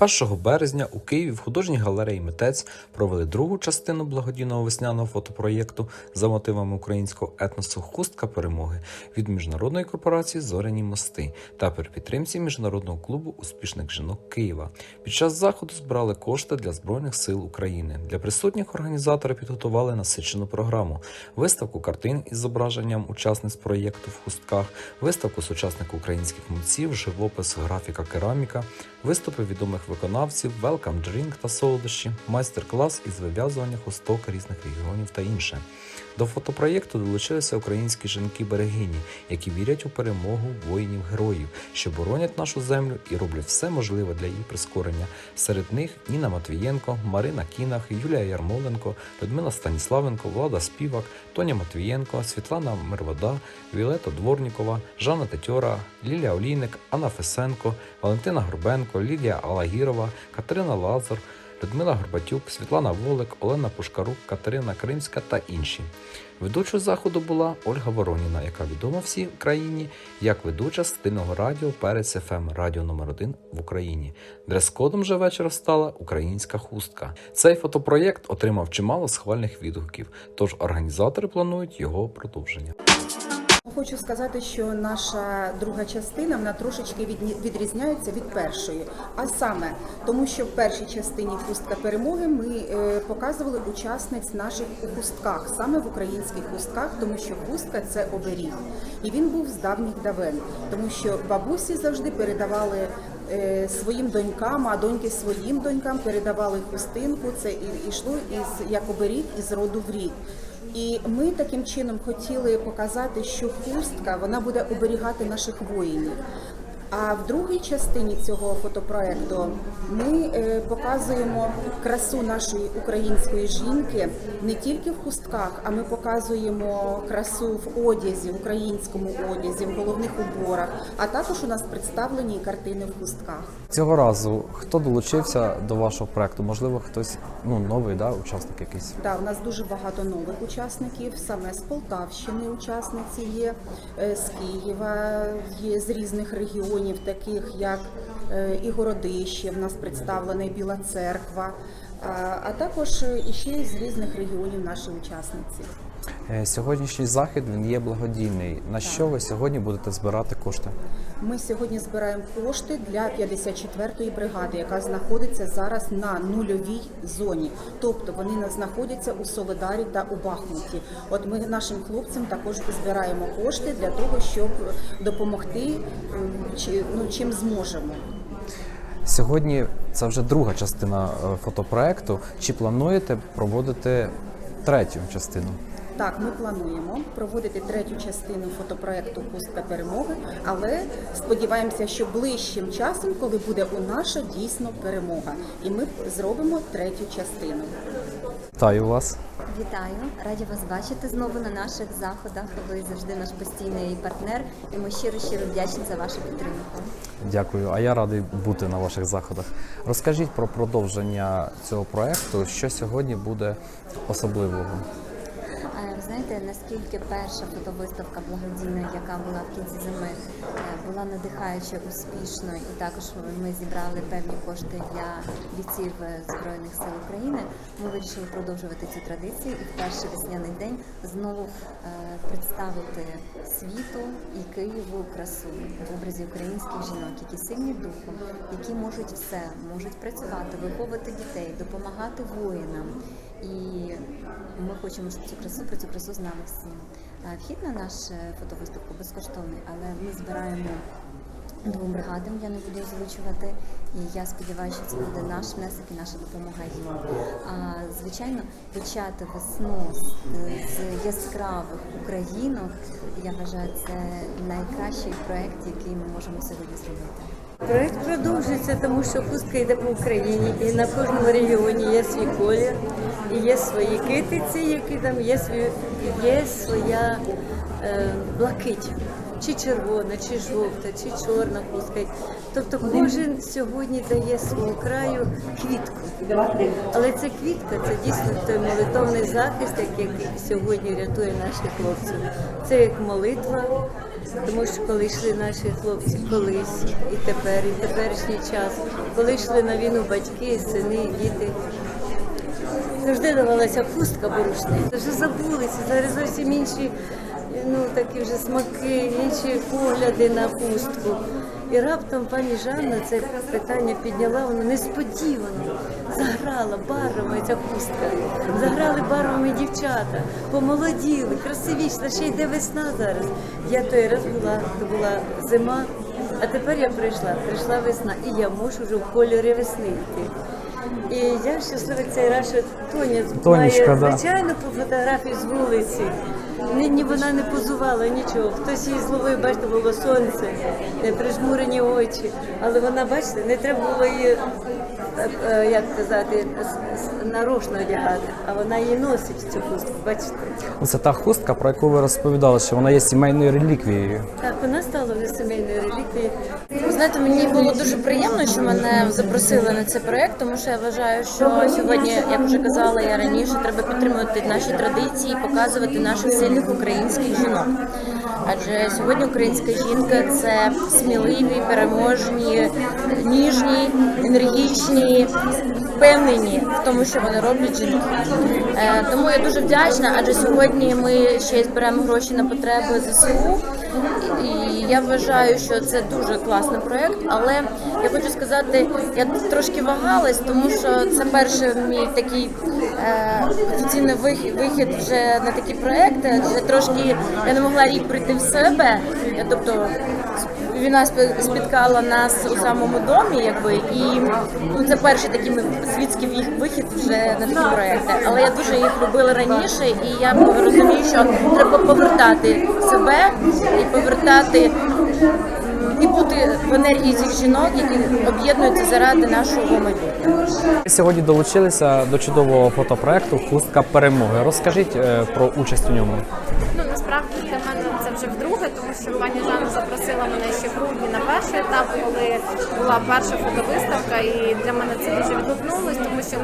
1 березня у Києві в художній галереї Митець провели другу частину благодійного весняного фотопроєкту за мотивами українського етносу Хустка перемоги від міжнародної корпорації Зоряні мости та при підтримці міжнародного клубу успішних жінок Києва. Під час заходу збирали кошти для збройних сил України. Для присутніх організатори підготували насичену програму: виставку картин із зображенням учасниць проєкту в хустках, виставку сучасних українських митців, живопис, графіка, кераміка, виступи відомих виконавців, welcome drink та солодощі, майстер-клас із вив'язування хусток різних регіонів та інше. До фотопроєкту долучилися українські жінки-берегині, які вірять у перемогу воїнів-героїв, що боронять нашу землю і роблять все можливе для її прискорення. Серед них Ніна Матвієнко, Марина Кінах, Юлія Ярмоленко, Людмила Станіславенко, Влада Співак, Тоня Матвієнко, Світлана Мирвода, Вілета Дворнікова, Жанна Тетьора, Лілія Олійник, Анна Фесенко, Валентина Горбенко, Лілія Алагірова, Катерина Лазар. Людмила Горбатюк, Світлана Волик, Олена Пушкарук, Катерина Кримська та інші. Ведучою заходу була Ольга Вороніна, яка відома всій країні як ведуча стильного радіо Перець ФМ, радіо номер 1 в Україні. Дрес-кодом же вечора стала українська хустка. Цей фотопроєкт отримав чимало схвальних відгуків, тож організатори планують його продовження. Хочу сказати, що наша друга частина вона трошечки відрізняється від першої. А саме тому, що в першій частині хустка перемоги ми е, показували учасниць наших у хустках, саме в українських хустках, тому що хустка це оберіг. І він був з давніх давен, тому що бабусі завжди передавали е, своїм донькам, а доньки своїм донькам передавали хустинку. Це і йшло із як оберіг із роду в рід. І ми таким чином хотіли показати, що хустка вона буде оберігати наших воїнів. А в другій частині цього фотопроекту ми е, показуємо красу нашої української жінки не тільки в хустках, а ми показуємо красу в одязі, в українському одязі, в головних уборах. А також у нас представлені і картини в хустках. Цього разу хто долучився до вашого проекту? Можливо, хтось ну новий да, учасник якийсь. Да, у нас дуже багато нових учасників. Саме з Полтавщини учасниці є, е, з Києва є з різних регіонів, таких як е, і Городище. В нас представлена Біла Церква, а, також е, іще з різних регіонів наші учасниці. Е, Сьогоднішній захід він є благодійний. На що ви сьогодні будете збирати кошти? Ми сьогодні збираємо кошти для 54-ї бригади, яка знаходиться зараз на нульовій зоні. Тобто вони на- знаходяться у Солидарі та у Бахмуті. От ми нашим хлопцям також збираємо кошти для того, щоб допомогти ем, ну, чим зможемо. Сьогодні це вже друга частина е, фотопроекту. Чи плануєте проводити третю частину? Так, ми плануємо проводити третю частину фотопроекту Пустка перемоги, але сподіваємося, що ближчим часом, коли буде у наша дійсно перемога, і ми зробимо третю частину. Вітаю вас. Вітаю, раді вас бачити знову на наших заходах. Ви завжди наш постійний партнер, і ми щиро щиро вдячні за вашу підтримку. Дякую. А я радий бути на ваших заходах. Розкажіть про продовження цього проекту. Що сьогодні буде особливого? Е, наскільки перша фотовиставка благодійна, яка була в кінці зими, е, була надихаюче успішною, і також ми зібрали певні кошти для бійців е, збройних сил України. Ми вирішили продовжувати цю традицію і в перший весняний день знову е, представити світу і Києву красу в образі українських жінок, які сильні духом, які можуть все, можуть працювати, виховувати дітей, допомагати воїнам. І ми хочемо, щоб цю красу про цю красу знали всі. Е, Вхід на нашу фотовиставку безкоштовний, але ми збираємо двом бригадам, я не буду озвучувати. І я сподіваюся, що це буде наш внесок і наша допомога їм. А звичайно, почати весну з яскравих українок, я вважаю, це найкращий проект, який ми можемо сьогодні зробити. Проект продовжується, тому що хустка йде по Україні і на кожному регіоні є свій колір. І є свої китиці, які там є свої, є своя е, блакить. Чи червона, чи жовта, чи чорна хустка. Тобто кожен сьогодні дає свого краю квітку. Але ця квітка це дійсно той молитовний захист, який сьогодні рятує наших хлопців. Це як молитва, тому що коли йшли наші хлопці колись і тепер, і теперішній час, коли йшли на війну батьки, сини, діти, завжди давалася хустка борошни. Вже забулися, зараз зовсім інші ну, такі вже смаки, інші погляди на хустку. І раптом пані Жанна це питання підняла, вона несподівано заграла барвами ця хустка. Заграли барвами дівчата, помолоділи, красивіше, ще йде весна зараз. Я той раз була, то була зима, а тепер я прийшла, прийшла весна, і я можу вже в кольорі весни йти. І я щаслива цей раз, що Тоня Тонечка, має да. звичайно по фотографії з вулиці. Ні, ні, вона не позувала нічого. Хтось її зловив, бачите, було сонце, е, прижмурені очі. Але вона, бачите, не треба було її, е, е, як казати, нарочно одягати, а вона її носить цю хустку, бачите. Оце та хустка, про яку ви розповідали, що вона є сімейною реліквією. Так, вона стала вже сімейною реліквією. Знаєте, мені було дуже приємно, що мене запросили на цей проект, тому що я вважаю, що сьогодні, як вже казала я раніше, треба підтримувати наші традиції, показувати наших сильних українських жінок. Адже сьогодні українська жінка це сміливі, переможні, ніжні, енергічні, впевнені в тому, що вони роблять жінки. Е, Тому я дуже вдячна, адже сьогодні ми ще зберемо гроші на потреби ЗСУ. І я вважаю, що це дуже класний проект. Але я хочу сказати, я трошки вагалась, тому що це перший мій такий е, офіційний вихід, вихід вже на такі проекти. Вже трошки я не могла рік прийти в себе. Я, тобто війна спі- спіткала нас у самому домі, якби і ну, це перший такий світський вихід вже на такі проекти. Але я дуже їх любила раніше, і я розумію, що треба повертати себе і повертати і бути в енергії цих жінок, які об'єднуються заради нашого майбутнього. Сьогодні долучилися до чудового фотопроекту Хустка перемоги. Розкажіть е, про участь у ньому. Ну насправді вже вдруге, тому що пані Жанна запросила мене ще в грудні на перший етап, коли була перша фотовиставка, і для мене це дуже відгукнулось, тому що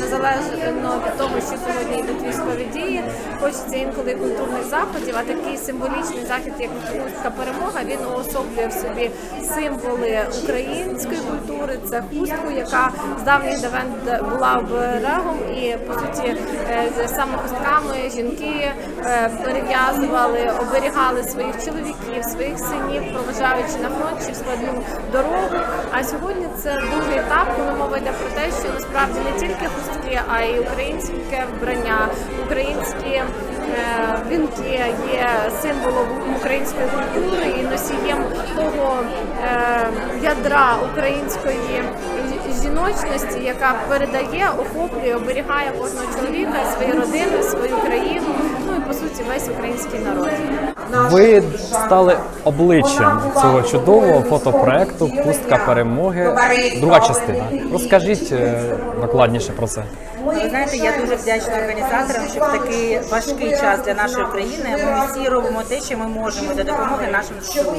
незалежно від того, що сьогодні йдуть військові дії, хочеться інколи культурних заходів, а такий символічний захід, як хустка перемога, він уособлює в собі символи української культури. Це хустку, яка з давніх давен була оберегом, і по суті е, з- саме хустками жінки е, перев'язували, оберігали своїх чоловіків, своїх синів, проважаючи на фронт чи в складну дорогу. А сьогодні це другий етап, коли мова йде про те, що насправді не тільки хустки, а й українське вбрання, українські е, вінки є символом української культури і носієм того е, ядра української жіночності, яка передає, охоплює, оберігає кожного чоловіка, свої родини, свою країну, ну по суті весь український народ. Ви стали обличчям цього чудового фотопроекту Хустка перемоги. Друга частина. Розкажіть е, докладніше про це. Ви знаєте, я дуже вдячна організаторам, що в такий важкий час для нашої країни ми всі робимо те, що ми можемо для допомоги нашим ЗСУ.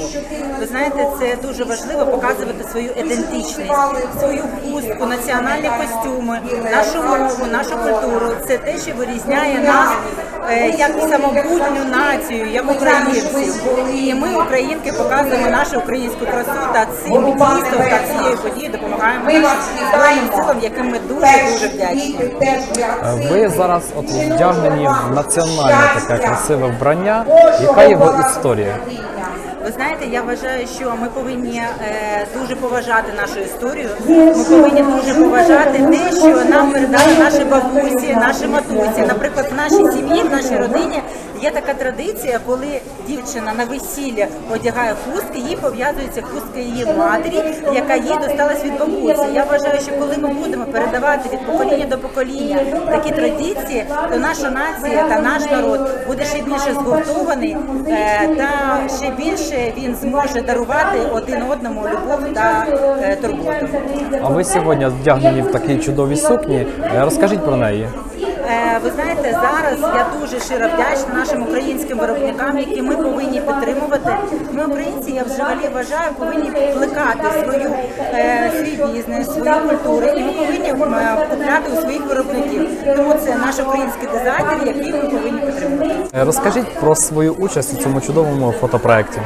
Ви знаєте, це дуже важливо показувати свою ідентичність, свою хустку, національні костюми, нашу мову, нашу культуру. Це те, що вирізняє нас як самобутню націю, як українців. І ми, українки, показуємо нашу українську красу та цим дійством та цією подією допомагаємо нашим силам, яким ми дуже дуже вдячні. Е, Ви зараз от вдягнені в національне таке красиве вбрання. Яка його історія? Ви знаєте, я вважаю, що ми повинні е, дуже поважати нашу історію. Ми повинні дуже поважати те, що нам передали наші бабусі, наші матусі. Наприклад, в нашій сім'ї, в нашій родині є така традиція, коли дівчина на весілля одягає хустки, їй пов'язується хустка її матері, яка їй досталась від бабусі. Я вважаю, що коли ми будемо передавати від покоління до покоління такі традиції, то наша нація та наш народ буде ще більше згуртований е, та ще більше він зможе дарувати один одному любов та е, турботу. А ви сьогодні вдягнені в такій чудовій сукні. Е, Розкажіть про неї. Е, Ви знаєте, зараз я дуже щиро вдячна нашим українським виробникам, які ми повинні підтримувати. Ми, українці, я взагалі вважаю, повинні плекати свою е, свій бізнес, свою культуру, і ми повинні е, купляти у своїх виробників. Тому це наш український дизайнер, який ми повинні підтримувати. Розкажіть про свою участь у цьому чудовому фотопроекті.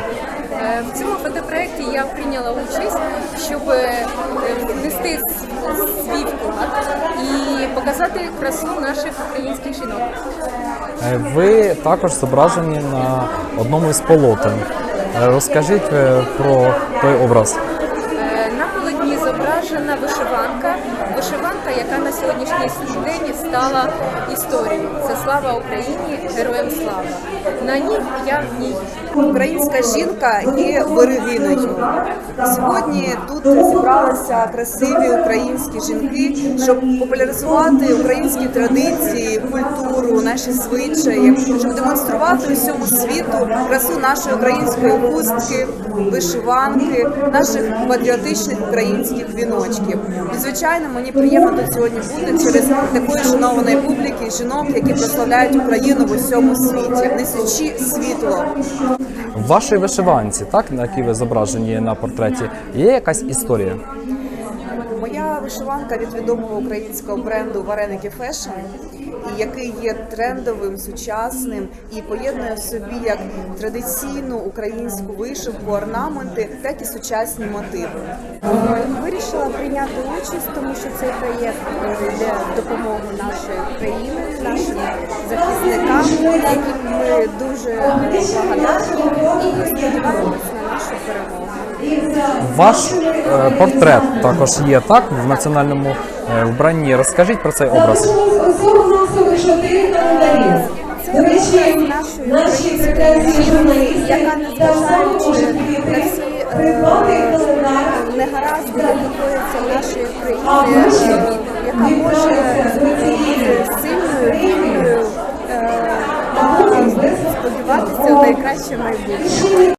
В цьому фотопроекті я прийняла участь, щоб внести с- свій вклад і показати красу наших українських жінок. Е, Ви також зображені на одному із полотен. Е, Розкажіть е, про той образ. На полотні зображена вишиванка, яка на сьогоднішній день стала історією. Це слава Україні, героям слава. На ній я в ній. Українська жінка є берегиною. Сьогодні тут зібралися красиві українські жінки, щоб популяризувати українські традиції, культуру, наші звичаї, щоб демонструвати усьому світу красу нашої української хустки, вишиванки, наших патріотичних українських віночків. І звичайно, мені приємно сьогодні бути через такої шанованої публіки, жінок, які прославляють Україну в усьому світі, несучи світло. В вашій вишиванці, так, на якій ви зображені на портреті, є якась історія? Моя вишиванка від відомого українського бренду Вареники Фешн, який є трендовим, сучасним і поєднує в собі як традиційну українську вишивку, орнаменти, так і сучасні мотиви. Вирішила прийняти участь, тому що цей проєкт йде в допомогу нашої країни, нашим захисникам, яким ми дуже благодарні і сподіваємось на нашу перемогу. Ваш е, портрет також є так в національному е, вбранні. Розкажіть про цей образ. Це До речі, наші прекрасні журналісти так само можуть прийти, придбати календар кояться в нашої країні, е, яка може бути сильною, вільною е, сподіватися в найкраще майбутнє.